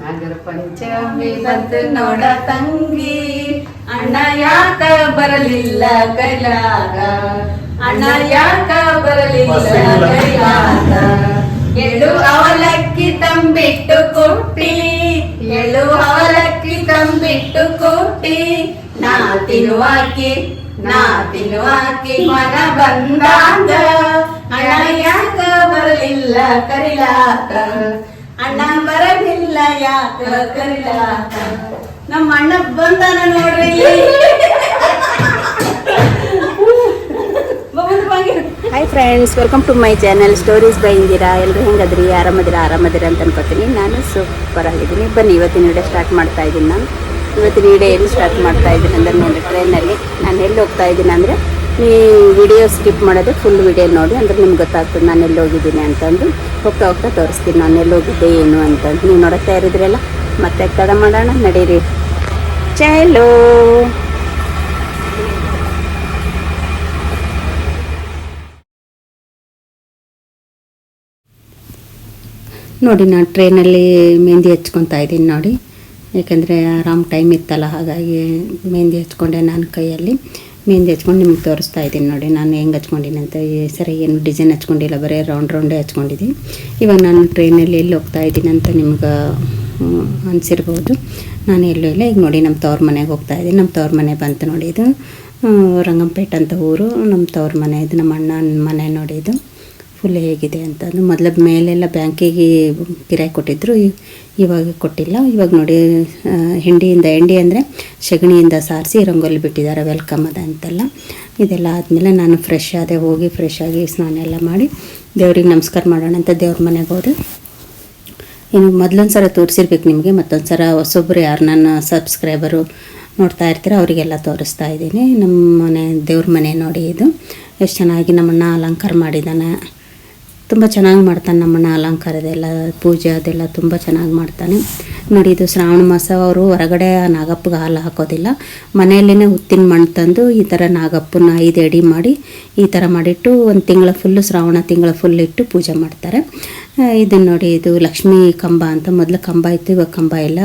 ನಾಗರ ಪಂಚಮಿ ಬಂತು ನೋಡ ತಂಗಿ ಅಣ್ಣ ಯಾಕ ಬರಲಿಲ್ಲ ಕೈಲಾಗ. ಅಣ್ಣ ಯಾಕ ಬರಲಿಲ್ಲ ಕೈಲಾಗ. ಎಳು ಅವಲಕ್ಕಿ ತಂಬಿಟ್ಟು ಕೊಟ್ಟಿ, ಎಳು ಅವಲಕ್ಕಿ ತಂಬಿಟ್ಟು ಕೊಟ್ಟಿ. ನಾ ತಿನ್ನುವಾಕಿ ನಾ ತಿನ್ನುವಾಕಿ ಮನ ಬಂದಾಗ ಅಣ್ಣ ಯಾಕ ಬರಲಿಲ್ಲ ಕರಿಲಾಕ ಅಣ್ಣ ಬರಲಿಲ್ಲ ಯಾಕ ನಮ್ಮ ಅಣ್ಣ ಬಂದಾನ ನೋಡ್ರಿ. Hi friends welcome to my channel stories by Indira ಎಲ್ಲರೂ ಹೆಂಗದ್ರಿ? ಆರಾಮದಿರಾ? ಆರಾಮದಿರ ಅಂತ ಅನ್ಕೋತೀನಿ. ನಾನು ಸೂಪರ್ ಆಗಿದ್ದೀನಿ. ಬನ್ನಿ, ಇವತ್ತಿನ ವಿಡಿಯೋ ಸ್ಟಾರ್ಟ್ ಮಾಡ್ತಾ ಇದ್ದೀನಿ ನಾನು. ಇವತ್ತಿನ ವಿಡಿಯೋ ಏನು ಸ್ಟಾರ್ಟ್ ಮಾಡ್ತಾ ಇದ್ದೀನಿ ಅಂದ್ರೆ ನೋಡಿ ಟ್ರೈನಲ್ಲಿ ನಾನು ಎಲ್ಲಿ ಹೋಗ್ತಾ ಇದ್ದೀನಿ ಅಂದರೆ ಈ ವಿಡಿಯೋ ಸ್ಕಿಪ್ ಮಾಡೋದು ಫುಲ್ ವಿಡಿಯೋ ನೋಡಿ, ಅಂದ್ರೆ ನಿಮ್ಗೆ ಗೊತ್ತಾಗ್ತದೆ ನಾನು ಎಲ್ಲಿ ಹೋಗಿದ್ದೀನಿ ಅಂತಂದು. ಹೋಗ್ತಾ ಹೋಗ್ತಾ ತೋರಿಸ್ತೀನಿ ನಾನು ಎಲ್ಲಿ ಹೋಗಿದ್ದೆ, ಏನು ಅಂತಂದು. ನೀವು ನೋಡುತ್ತಾ ಇರಿದ್ರಲ್ಲ, ಮತ್ತೆ ತಡ ಮಾಡೋಣ, ನಡೀರಿ. ಚಲೋ ನೋಡಿ, ನಾನು ಟ್ರೈನಲ್ಲಿ ಮೆಹಂದಿ ಹಚ್ಕೊತಾ ಇದ್ದೀನಿ ನೋಡಿ. ಯಾಕಂದರೆ ಆರಾಮ್ ಟೈಮ್ ಇತ್ತಲ್ಲ, ಹಾಗಾಗಿ ಮೆಹಂದಿ ಹಚ್ಕೊಂಡೆ ನಾನು ಕೈಯಲ್ಲಿ. ಮೆಹಂದಿ ಹಚ್ಕೊಂಡು ನಿಮ್ಗೆ ತೋರಿಸ್ತಾ ಇದ್ದೀನಿ ನೋಡಿ. ನಾನು ಹೆಂಗೆ ಹಚ್ಕೊಂಡಿನಿ ಅಂತ. ಈ ಸರಿ ಏನು ಡಿಸೈನ್ ಹಚ್ಕೊಂಡಿಲ್ಲ, ಬರೀ ರೌಂಡ್ ರೌಂಡೇ ಹಚ್ಕೊಂಡಿದ್ದೀನಿ. ಇವಾಗ ನಾನು ಟ್ರೈನಲ್ಲಿ ಎಲ್ಲಿ ಹೋಗ್ತಾ ಇದ್ದೀನಿ ಅಂತ ನಿಮ್ಗೆ ಅನಿಸಿರ್ಬೋದು. ನಾನು ಎಲ್ಲೂ ಇಲ್ಲ ಈಗ ನೋಡಿ ನಮ್ಮ ತವ್ರ ಮನೆಗೆ ಹೋಗ್ತಾ ಇದ್ದೀನಿ. ನಮ್ಮ ತವ್ರ ಮನೆ ಬಂತು ನೋಡಿ ಇದು. ರಂಗಂಪೇಟೆ ಅಂತ ಊರು. ನಮ್ಮ ತವ್ರ ಮನೆ ಇದು, ನಮ್ಮ ಅಣ್ಣನ ಮನೆ ನೋಡಿ ಇದು. ಫುಲ್ ಹೇಗಿದೆ ಅಂತ. ಮೊದಲ ಮೇಲೆಲ್ಲ ಬ್ಯಾಂಕಿಗೆ ಕಿರಾಯಿ ಕೊಟ್ಟಿದ್ದರು ಇವಾಗ ಕೊಟ್ಟಿಲ್ಲ. ಇವಾಗ ನೋಡಿ ಹಿಂಡಿಯಿಂದ ಹಿಂಡಿ ಅಂದರೆ ಸಗಣಿಯಿಂದ ಸಾರಿಸಿ ರಂಗೋಲಿ ಬಿಟ್ಟಿದ್ದಾರೆ. ವೆಲ್ಕಮ್ ಅದ ಅಂತೆಲ್ಲ. ಇದೆಲ್ಲ ಆದಮೇಲೆ ನಾನು ಫ್ರೆಶ್ ಆದೆ, ಹೋಗಿ ಫ್ರೆಶ್ ಆಗಿ ಸ್ನಾನ ಎಲ್ಲ ಮಾಡಿ ದೇವ್ರಿಗೆ ನಮಸ್ಕಾರ ಮಾಡೋಣ ಅಂತ ದೇವ್ರ ಮನೆಗೆ ಹೋದೆ. ಇನ್ನು ಮೊದಲೊಂದು ಸಲ ತೋರಿಸಿರ್ಬೇಕು ನಿಮಗೆ. ಮತ್ತೊಂದು ಸಲ ಹೊಸೊಬ್ಬರು ಯಾರು ನನ್ನ ಸಬ್ಸ್ಕ್ರೈಬರು ನೋಡ್ತಾ ಇರ್ತೀರ, ಅವರಿಗೆಲ್ಲ ತೋರಿಸ್ತಾ ಇದ್ದೀನಿ. ನಮ್ಮ ಮನೆ, ದೇವ್ರ ಮನೆ ನೋಡಿ ಇದು. ಎಷ್ಟು ಚೆನ್ನಾಗಿ ನಮ್ಮನ್ನ ಅಲಂಕಾರ ಮಾಡಿದ್ದಾನೆ. ತುಂಬ ಚೆನ್ನಾಗಿ ಮಾಡ್ತಾನೆ ನಮ್ಮಣ್ಣ ಅಲಂಕಾರದೆಲ್ಲ ಪೂಜೆ ಅದೆಲ್ಲ ತುಂಬ ಚೆನ್ನಾಗಿ ಮಾಡ್ತಾನೆ. ನೋಡಿ, ಇದು ಶ್ರಾವಣ ಮಾಸ ಅವರು ಹೊರಗಡೆ ನಾಗಪ್ಪಗೆ ಹಾಲು ಹಾಕೋದಿಲ್ಲ. ಮನೆಯಲ್ಲೇ ಉತ್ತಿನ ಮಣ್ಣು ತಂದು ಈ ಥರ ನಾಗಪ್ಪನ ಐದು ಅಡಿ ಮಾಡಿ ಈ ಥರ ಮಾಡಿಟ್ಟು ಒಂದು ತಿಂಗಳ ಫುಲ್ಲು ಶ್ರಾವಣ ತಿಂಗಳ ಫುಲ್ ಇಟ್ಟು ಪೂಜೆ ಮಾಡ್ತಾರೆ. ಇದನ್ನು ನೋಡಿ, ಇದು ಲಕ್ಷ್ಮೀ ಕಂಬ ಅಂತ ಮೊದಲು ಕಂಬ ಇತ್ತು, ಇವಾಗ ಕಂಬ ಎಲ್ಲ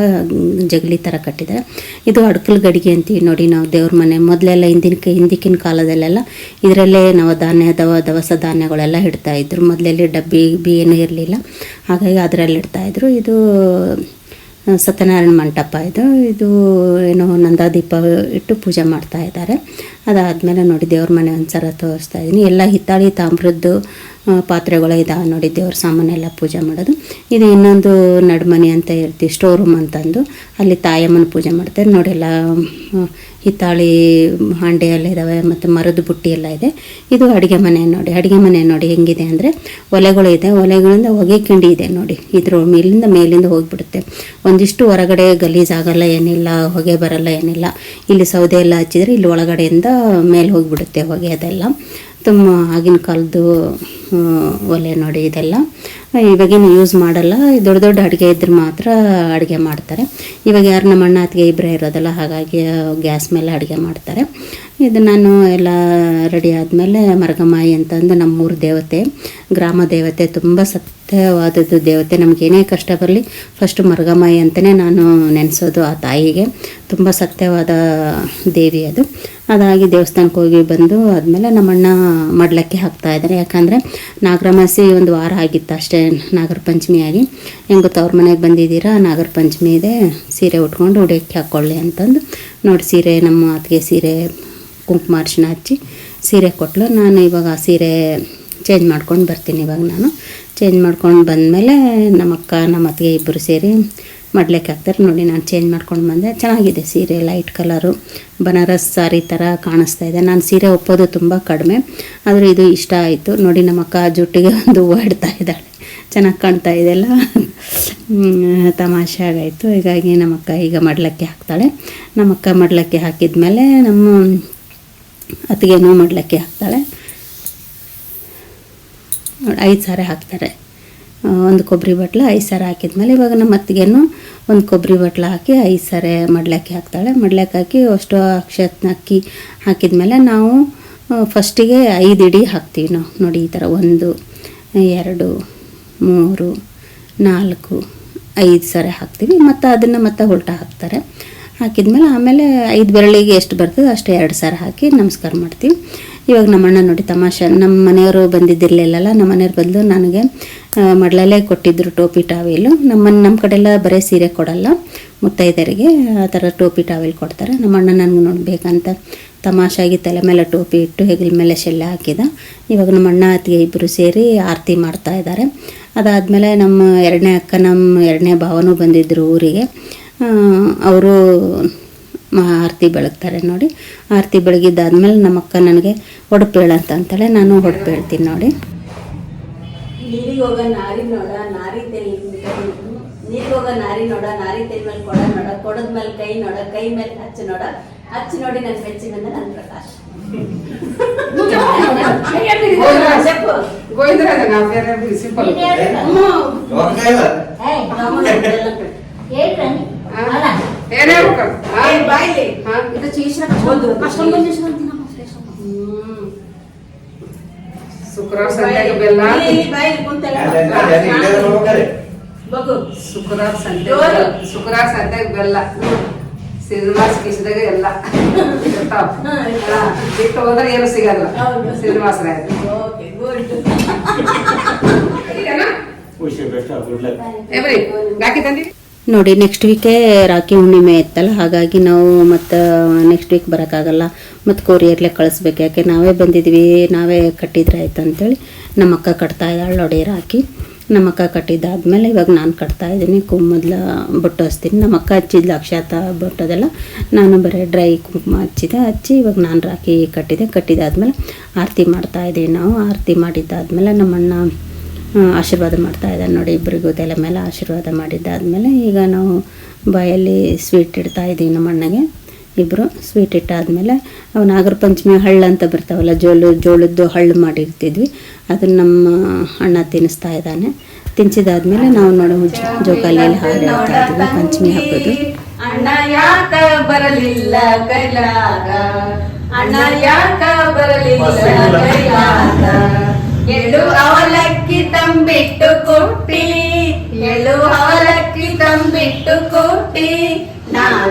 ಜಗಲಿ ಥರ ಕಟ್ಟಿದ್ದಾರೆ ಇದು ಅಡ್ಕಲ್ ಗಡಿಗೆ ಅಂತೀವಿ ನೋಡಿ, ನಾವು ದೇವ್ರ ಮನೆ ಮೊದಲೆಲ್ಲ ಹಿಂದಿನ ಹಿಂದಿಕ್ಕಿನ ಕಾಲದಲ್ಲೆಲ್ಲ ಇದರಲ್ಲೇ ನಾವು ಧಾನ್ಯ ದವ, ದವಸ ಧಾನ್ಯಗಳೆಲ್ಲ ಇಡ್ತಾ ಇದ್ರು. ಮೊದಲೆಲ್ಲಿ ಡಬ್ಬಿ ಬಿ ಏನೂ ಇರಲಿಲ್ಲ. ಹಾಗಾಗಿ ಅದರಲ್ಲಿ ಇಡ್ತಾಯಿದ್ರು ಇದು ಸತ್ಯನಾರಾಯಣ ಮಂಟಪ ಇದು. ಇದು ಏನೋ ನಂದಾದೀಪ ಇಟ್ಟು ಪೂಜೆ ಮಾಡ್ತಾ ಇದ್ದಾರೆ. ಅದಾದಮೇಲೆ ನೋಡಿ ದೇವ್ರ ಮನೆ ಒಂದ್ಸಲ ತೋರಿಸ್ತಾ ಇದ್ದೀನಿ ಎಲ್ಲ ಹಿತ್ತಾಳಿ ತಾಮ್ರದ್ದು ಪಾತ್ರೆಗಳು ಇದಾವೆ ನೋಡಿ ದೇವ್ರ ಸಾಮಾನೆಲ್ಲ ಪೂಜೆ ಮಾಡೋದು. ಇದು ಇನ್ನೊಂದು ನಡುಮನೆ ಅಂತ ಇರ್ತೀವಿ ಸ್ಟೋರ್ ರೂಮ್ ಅಂತಂದು. ಅಲ್ಲಿ ತಾಯಮ್ಮನ ಪೂಜೆ ಮಾಡ್ತಾರೆ. ನೋಡಿ ಎಲ್ಲ ಹಿತ್ತಾಳಿ ಹಾಂಡೆ ಎಲ್ಲ ಇದ್ದಾವೆ ಮತ್ತು ಮರದ ಬುಟ್ಟಿ ಎಲ್ಲ ಇದೆ. ಇದು ಅಡುಗೆ ಮನೆ ನೋಡಿ. ಅಡುಗೆ ಮನೆ ನೋಡಿ ಹೆಂಗಿದೆ ಅಂದರೆ ಒಲೆಗಳು ಇದೆ. ಒಲೆಗಳಿಂದ ಹೊಗೆ ಕಿಂಡಿ ಇದೆ ನೋಡಿ. ಇದ್ರ ಮೇಲಿಂದ ಮೇಲಿಂದ ಹೋಗಿಬಿಡುತ್ತೆ. ಒಂದಿಷ್ಟು ಹೊರಗಡೆ ಗಲೀಜಾಗಲ್ಲ ಏನಿಲ್ಲ, ಹೊಗೆ ಬರಲ್ಲ ಏನಿಲ್ಲ. ಇಲ್ಲಿ ಸೌದೆ ಎಲ್ಲ ಹಚ್ಚಿದರೆ ಇಲ್ಲಿ ಒಳಗಡೆಯಿಂದ ಮೇಲೆ ಹೋಗಿಬಿಡುತ್ತೆ ಹೊಗೆ ಅದೆಲ್ಲ. ತುಂಬ ಆಗಿನ ಕಾಲದ್ದು ಒಲೆ ನೋಡಿ ಇದೆಲ್ಲ. ಇವಾಗೇನು ಯೂಸ್ ಮಾಡಲ್ಲ. ದೊಡ್ಡ ದೊಡ್ಡ ಅಡುಗೆ ಇದ್ರೆ ಮಾತ್ರ ಅಡುಗೆ ಮಾಡ್ತಾರೆ. ಇವಾಗ ಯಾರು ನಮ್ಮ ಅಣ್ಣ, ಅತ್ತಿಗೆ ಇಬ್ಬರೇ ಇರೋದಲ್ಲ, ಹಾಗಾಗಿ ಗ್ಯಾಸ್ ಮೇಲೆ ಅಡುಗೆ ಮಾಡ್ತಾರೆ. ಇದು ನಾನು ಎಲ್ಲ ರೆಡಿ ಆದಮೇಲೆ ಮರಗಮಾಯಿ ಅಂತಂದು ನಮ್ಮೂರು ದೇವತೆ, ಗ್ರಾಮ ದೇವತೆ ತುಂಬ ಸತ್ಯವಾದದ್ದು ದೇವತೆ. ನಮಗೇನೇ ಕಷ್ಟ ಬರಲಿ ಫಸ್ಟ್ ಮರ್ಗಮಾಯಿ ಅಂತಲೇ ನಾನು ನೆನೆಸೋದು ಆ ತಾಯಿಗೆ. ತುಂಬ ಸತ್ಯವಾದ ದೇವಿ ಅದು. ಅದಾಗಿ ದೇವಸ್ಥಾನಕ್ಕೆ ಹೋಗಿ ಬಂದು ಆದಮೇಲೆ ನಮ್ಮಣ್ಣ ಮಡ್ಲಕ್ಕೆ ಹಾಕ್ತಾ ಇದ್ದಾರೆ. ಯಾಕಂದರೆ ನಾಗರಮಾಸಿ ಒಂದು ವಾರ ಆಗಿತ್ತು ಅಷ್ಟೇ ನಾಗರ ಪಂಚಮಿ ಆಗಿ. ಹೆಂಗೆ ತವ್ರ ಮನೆಗೆ ಬಂದಿದ್ದೀರಾ ನಾಗರ ಪಂಚಮಿ ಇದೆ, ಸೀರೆ ಉಟ್ಕೊಂಡು ಉಡಿಯಕ್ಕೆ ಹಾಕ್ಕೊಳ್ಳಿ ಅಂತಂದು ನೋಡಿ ಸೀರೆ, ನಮ್ಮ ಅತ್ತಿಗೆ ಸೀರೆ ಕುಂಕುಮ ಅರಿಶಿನ ಹಚ್ಚಿ ಸೀರೆ ಕೊಟ್ಟಲು ನಾನು ಇವಾಗ ಆ ಸೀರೆ ಚೇಂಜ್ ಮಾಡ್ಕೊಂಡು ಬರ್ತೀನಿ ಇವಾಗ ನಾನು. ಚೇಂಜ್ ಮಾಡ್ಕೊಂಡು ಬಂದಮೇಲೆ ನಮ್ಮ ಅಕ್ಕ ನಮ್ಮ ಅತ್ತಿಗೆ ಇಬ್ಬರು ಸೇರಿ ಮಾಡ್ಲಿಕ್ಕೆ ಹಾಕ್ತಾರೆ. ನೋಡಿ, ನಾನು ಚೇಂಜ್ ಮಾಡ್ಕೊಂಡು ಬಂದೆ. ಚೆನ್ನಾಗಿದೆ ಸೀರೆ ಲೈಟ್ ಕಲರು ಬನಾರಸ್ ಸಾರಿ ಥರ ಕಾಣಿಸ್ತಾ ಇದೆ. ನಾನು ಸೀರೆ ಒಪ್ಪೋದು ತುಂಬ ಕಡಿಮೆ, ಆದರೆ ಇದು ಇಷ್ಟ ಆಯಿತು. ನೋಡಿ ನಮ್ಮ ಅಕ್ಕ ಜುಟ್ಟಿಗೆ ಒಂದು ಓಡ್ತಾ ಇದ್ದಾಳೆ. ಚೆನ್ನಾಗಿ ಕಾಣ್ತಾ ಇದೆಲ್ಲ ತಮಾಷೆ ಆಗಾಯಿತು. ಹೀಗಾಗಿ ನಮ್ಮ ಅಕ್ಕ ಈಗ ಮಡ್ಲಕ್ಕಿ ಹಾಕ್ತಾಳೆ. ನಮ್ಮ ಅಕ್ಕ ಹಾಕಿದ ಹಾಕಿದ್ಮೇಲೆ ನಮ್ಮ ಅತ್ತಿಗೆನೂ ಮಡ್ಲಕ್ಕಿ ಹಾಕ್ತಾಳೆ. ಐದು ಸಾರೆ ಹಾಕ್ತಾರೆ. ಒಂದು ಕೊಬ್ಬರಿ ಬಟ್ಲ ಐದು ಸಾರೆ ಹಾಕಿದ್ಮೇಲೆ ಇವಾಗ ನಮ್ಮ ಅತ್ತಿಗೇನು ಒಂದು ಕೊಬ್ಬರಿ ಬಟ್ಲ ಹಾಕಿ ಐದು ಸಾರೆ ಮಡ್ಲಾಕಿ ಹಾಕ್ತಾಳೆ. ಮಡ್ಲಾಕಿ ಹಾಕಿ ಅಷ್ಟು ಅಕ್ಷತ್ ಅಕ್ಕಿ ಹಾಕಿದ್ಮೇಲೆ ನಾವು ಫಸ್ಟಿಗೆ ಐದು ಇಡಿ ಹಾಕ್ತೀವಿ ನಾವು. ನೋಡಿ, ಈ ಥರ ಒಂದು, ಎರಡು, ಮೂರು, ನಾಲ್ಕು, ಐದು ಸಾರೆ ಹಾಕ್ತೀವಿ. ಮತ್ತು ಅದನ್ನು ಮತ್ತೆ ಉಲ್ಟಾ ಹಾಕ್ತಾರೆ. ಹಾಕಿದ್ಮೇಲೆ ಆಮೇಲೆ ಐದು ಬೆರಳಿಗೆ ಎಷ್ಟು ಬರ್ತದೆ ಅಷ್ಟು ಎರಡು ಸಾರಿ ಹಾಕಿ ನಮಸ್ಕಾರ ಮಾಡ್ತೀವಿ. ಇವಾಗ ನಮ್ಮಣ್ಣ ನೋಡಿ ತಮಾಷೆ ನಮ್ಮ ಮನೆಯವರು ಬಂದಿದ್ದಿರಲಿಲ್ಲಲ್ಲ ನಮ್ಮ ಮನೆಯವ್ರು ಬಂದು ನನಗೆ ಮಡ್ಲಲ್ಲೇ ಕೊಟ್ಟಿದ್ದರು ಟೋಪಿ ಟಾವೆಲು. ನಮ್ಮ ನಮ್ಮ ಕಡೆಲ್ಲ ಬರೀ ಸೀರೆ ಕೊಡಲ್ಲ. ಮುತ್ತೈದರಿಗೆ ಆ ಥರ ಟೋಪಿ ಟಾವೆಲ್ ಕೊಡ್ತಾರೆ. ನಮ್ಮ ಅಣ್ಣ ನನಗೆ ನೋಡಬೇಕಂತ ತಮಾಷಾಗಿ ತಲೆ ಮೇಲೆ ಟೋಪಿ ಇಟ್ಟು ಹೆಗಲ ಮೇಲೆ ಶೆಲ್ಲೆ ಹಾಕಿದ. ಇವಾಗ ನಮ್ಮ ಅಣ್ಣ ಅತ್ತಿಗೆ ಇಬ್ಬರು ಸೇರಿ ಆರತಿ ಮಾಡ್ತಾ ಇದ್ದಾರೆ. ಅದಾದಮೇಲೆ ನಮ್ಮ ಎರಡನೇ ಅಕ್ಕ, ನಮ್ಮ ಎರಡನೇ ಭಾವನೂ ಬಂದಿದ್ದರು ಊರಿಗೆ. ಅವರು ಆರತಿ ಬೆಳಗ್ತಾರೆ ನೋಡಿ. ಆರತಿ ಬೆಳಗಿದ್ದಾದ್ಮೇಲೆ ನಮ್ಮ ಅಕ್ಕ ನನಗೆ ಒಡಪೇಳ ಅಂತ ಅಂತಾಳೆ ನಾನು ಹೊಡಪೇಳ್ತೀನಿ ನೋಡಿ. ನೀರಿಗೋಗ ನಾರಿ ನೋಡ ನಾರಿ ತೈಲಿಂದ ನೀರಿ ಹೋಗ ನಾರಿ ನೋಡ ನಾರಿ ತೆಲ್ ಮೇಲೆ ಕೊಡ ನೋಡ ಕೊಡದ ಮೇಲೆ ಕೈ ನೋಡ ಕೈ ಮೇಲೆ ಹಚ್ಚು ನೋಡ. ಹಚ್ಚು ನೋಡಿ ನನ್ನ ಬೆಚ್ಚಿನಂದ ನನ್ನ ಪ್ರಕಾಶ. ಸಿಂಪಲ್ గోవిందరాజు నా పేరు సింపుల్ అమ్మో. ఏయ్, అమ్మో, ఏంటండి అలా ఏనే ఒక ఏయ్, బాయిలే. ఇది చేసిన వద్దు. కష్టం పని చేసిన తినమ్మా ಹ್ಮ್. ಶುಕ್ರವಾರ ಸಂತೆಗೆ ಬೆಲ್ಲ ಇಲ್ಲಿ ಬಾಯಿಲಿ ಕುಂತಲ್ಲ. ಬಗ್ಗು. ಶುಕ್ರವಾರ ಸಂತೆ ಜೋರು. ಶುಕ್ರವಾರ ಸಂತೆಗೆ ಬೆಲ್ಲ ಶ್ರೀನಿವಾಸ ಕಿಸಿದಾಗ ಎಲ್ಲ ಇರ್ತಾವ ಹಾ, ಇರ್ತಾವ. ಬಿಟ್ಟು ಹೋದ್ರೆ ಏನು ಸಿಗಲ್ಲ ಹೌದು. Srinivasa okay, good. Every rakhi ತಂದಿ ನೋಡಿ ನೆಕ್ಸ್ಟ್ ವೀಕೇ ರಾಖಿ ಹುಣ್ಣಿಮೆ ಇತ್ತಲ್ಲ ಹಾಗಾಗಿ ನಾವು ಮತ್ತು ನೆಕ್ಸ್ಟ್ ವೀಕ್ ಬರೋಕ್ಕಾಗಲ್ಲ. ಮತ್ತು ಕೊರಿಯರ್ಲೆ ಕಳಿಸ್ಬೇಕು ಯಾಕೆ ನಾವೇ ಬಂದಿದ್ವಿ ನಾವೇ ಕಟ್ಟಿದ್ರೆ ಆಯ್ತು ಅಂತೇಳಿ ನಮ್ಮ ಅಕ್ಕ ಕಟ್ತಾ ಇದ್ದಾಳೆ ನೋಡಿ ರಾಖಿ. ನಮ್ಮ ಅಕ್ಕ ಕಟ್ಟಿದ್ದಾದ್ಮೇಲೆ ಇವಾಗ ನಾನು ಕಟ್ತಾ ಇದ್ದೀನಿ ಕುಮ್ಮದ್ಲ ಬಿಟ್ಟು ಹಚ್ತೀನಿ. ನಮ್ಮ ಅಕ್ಕ ಹಚ್ಚಿದ್ಲು ಅಕ್ಷಾತ ಬೊಟ್ಟದೆಲ್ಲ ನಾನು ಬರೀ ಡ್ರೈ ಕುಂಕುಮ ಹಚ್ಚಿದೆ ಹಚ್ಚಿ ಇವಾಗ ನಾನು ರಾಖಿ ಕಟ್ಟಿದೆ. ಕಟ್ಟಿದಾದ್ಮೇಲೆ ಆರತಿ ಮಾಡ್ತಾ ಇದ್ದೀವಿ ನಾವು. ಆರತಿ ಮಾಡಿದ್ದಾದ್ಮೇಲೆ ನಮ್ಮ ಅಣ್ಣ ಆ, ಆಶೀರ್ವಾದ ಮಾಡ್ತಾ ಇದ್ದಾನೆ ನೋಡಿ ಇಬ್ಬರಿಗೂ ತಲೆ ಮೇಲೆ ಆಶೀರ್ವಾದ ಮಾಡಿದ್ದಾದಮೇಲೆ ಈಗ ನಾವು ಬಾಯಲ್ಲಿ ಸ್ವೀಟ್ ಇಡ್ತಾ ಇದ್ದೀವಿ ನಮ್ಮ ಅಣ್ಣಗೆ. ಇಬ್ಬರು ಸ್ವೀಟ್ ಇಟ್ಟಾದಮೇಲೆ ಅವು ನಾಗರ ಪಂಚಮಿ ಹಳ್ಳು ಅಂತ ಬರ್ತಾವಲ್ಲ ಜೋಳು ಜೋಳದ್ದು ಹಳ್ಳು ಮಾಡಿರ್ತಿದ್ವಿ. ಅದನ್ನು ನಮ್ಮ ಅಣ್ಣ ತಿನ್ನಿಸ್ತಾ ಇದ್ದಾನೆ. ತಿನ್ಸಿದಾದ್ಮೇಲೆ ನಾವು ನೋಡಿ ಜೋಕಾಲಿಯಲ್ಲಿ ಹಾಡು ಹೇಳ್ತಾ ಇದ್ದೀವಿ ಪಂಚಮಿ ಹಬ್ಬದ್ದು. ಅಣ್ಣ ಯಾಕ ಬರಲಿಲ್ಲ ಕೈಲಾಗ? ಅಣ್ಣ ಯಾಕ ಬರಲಿಲ್ಲ ಕೈಲಾಗ?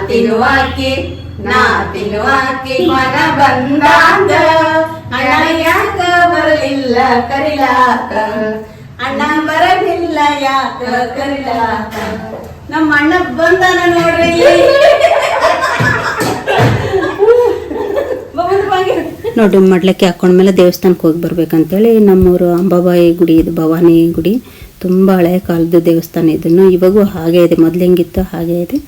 ತಿನ್ನುವಾಕಿ ನಾ ತಿನ್ನುವಾಕಿ ಮನ ಬಂದಾಗ ಅಣ್ಣ ಯಾಕ ಬರಲಿಲ್ಲ ಕರಿಲಾಕ? ಅಣ್ಣ ಬರಲಿಲ್ಲ ಯಾಕ ಕರಿಲಾಕ? ನಮ್ಮ ಅಣ್ಣ ಬಂದಾನ ನೋಡ್ರಿ. ನೋಡಿ ಮಡ್ಲಕ್ಕಿ ಹಾಕೊಂಡ್ಮೇಲೆ ದೇವಸ್ಥಾನಕ್ಕೆ ಹೋಗಿ ಬರ್ಬೇಕಂತೇಳಿ ನಮ್ಮೂರು ಅಂಬಾಬಾಯಿ ಗುಡಿ ಇದು ಭವಾನಿ ಗುಡಿ. ತುಂಬ ಹಳೆಯ ಕಾಲದ ದೇವಸ್ಥಾನ ಇದನ್ನು. ಇವಾಗೂ ಹಾಗೆ ಇದೆ, ಮೊದಲು ಹೆಂಗಿತ್ತು ಹಾಗೆ ಇದೆ.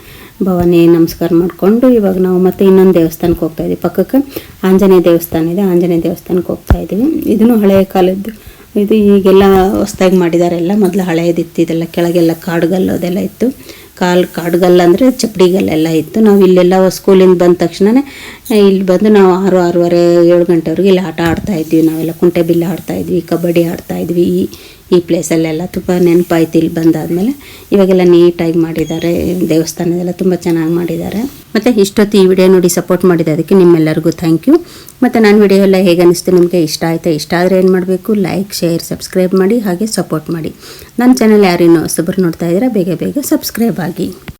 ಭವಾನಿ, ನಮಸ್ಕಾರ ಮಾಡಿಕೊಂಡು ಇವಾಗ ನಾವು ಮತ್ತೆ ಇನ್ನೊಂದು ದೇವಸ್ಥಾನಕ್ಕೆ ಹೋಗ್ತಾ ಇದ್ದೀವಿ. ಪಕ್ಕಕ್ಕೆ ಆಂಜನೇಯ ದೇವಸ್ಥಾನ ಇದೆ, ಆಂಜನೇಯ ದೇವಸ್ಥಾನಕ್ಕೆ ಹೋಗ್ತಾ ಇದ್ದೀವಿ. ಇದನ್ನು ಹಳೆಯ ಕಾಲದ್ದು. ಇದು ಈಗೆಲ್ಲ ಹೊಸ್ದಾಗಿ ಮಾಡಿದ್ದಾರೆ ಎಲ್ಲ. ಮೊದಲು ಹಳೆಯದಿತ್ತು ಇದೆಲ್ಲ ಕೆಳಗೆಲ್ಲ ಕಾಡುಗಲ್ಲು ಅದೆಲ್ಲ ಇತ್ತು. ಕಾಲು, ಕಾಡುಗಲ್ಲ ಅಂದರೆ ಚಪ್ಪಡಿಗಲ್ಲೆಲ್ಲ ಇತ್ತು. ನಾವು ಇಲ್ಲೆಲ್ಲ ಸ್ಕೂಲಿಂದ ಬಂದ ತಕ್ಷಣನೇ ಇಲ್ಲಿ ಬಂದು ನಾವು ಆರು, ಆರೂವರೆ, ಏಳು ಗಂಟೆವರೆಗೆ ಇಲ್ಲಿ ಆಟ ಆಡ್ತಾ ಇದ್ವಿ. ನಾವೆಲ್ಲ ಕುಂಟೆ ಬಿಲ್ಲು ಆಡ್ತಾ ಕಬಡ್ಡಿ ಆಡ್ತಾ ಇದ್ವಿ. ಈ ಈ ಪ್ಲೇಸಲ್ಲೆಲ್ಲ ತುಂಬ ನೆನಪಾಯ್ತು ಇಲ್ಲಿ ಬಂದಾದಮೇಲೆ. ಇವಾಗೆಲ್ಲ ನೀಟಾಗಿ ಮಾಡಿದ್ದಾರೆ, ದೇವಸ್ಥಾನದೆಲ್ಲ ತುಂಬ ಚೆನ್ನಾಗಿ ಮಾಡಿದ್ದಾರೆ. ಮತ್ತು ಇಷ್ಟೊತ್ತು ಈ ವಿಡಿಯೋ ನೋಡಿ ಸಪೋರ್ಟ್ ಮಾಡಿದ ಅದಕ್ಕೆ ನಿಮ್ಮೆಲ್ಲರಿಗೂ ಥ್ಯಾಂಕ್ ಯು ಮತ್ತು ನನ್ನ ವಿಡಿಯೋ ಎಲ್ಲ ಹೇಗೆ ಅನಿಸ್ತು ನಿಮಗೆ ಇಷ್ಟ ಆಯಿತಾ, ಇಷ್ಟ ಆದರೆ ಏನು ಮಾಡಬೇಕು? ಲೈಕ್ ಶೇರ್ ಸಬ್ಸ್ಕ್ರೈಬ್ ಮಾಡಿ, ಹಾಗೆ ಸಪೋರ್ಟ್ ಮಾಡಿ. ನನ್ನ ಚಾನಲ್ ಯಾರೇನು ಹೊಸಬರು ನೋಡ್ತಾ ಇದ್ದೀರಾ, ಬೇಗ ಬೇಗ ಸಬ್ಸ್ಕ್ರೈಬ್ ಆಗಿ.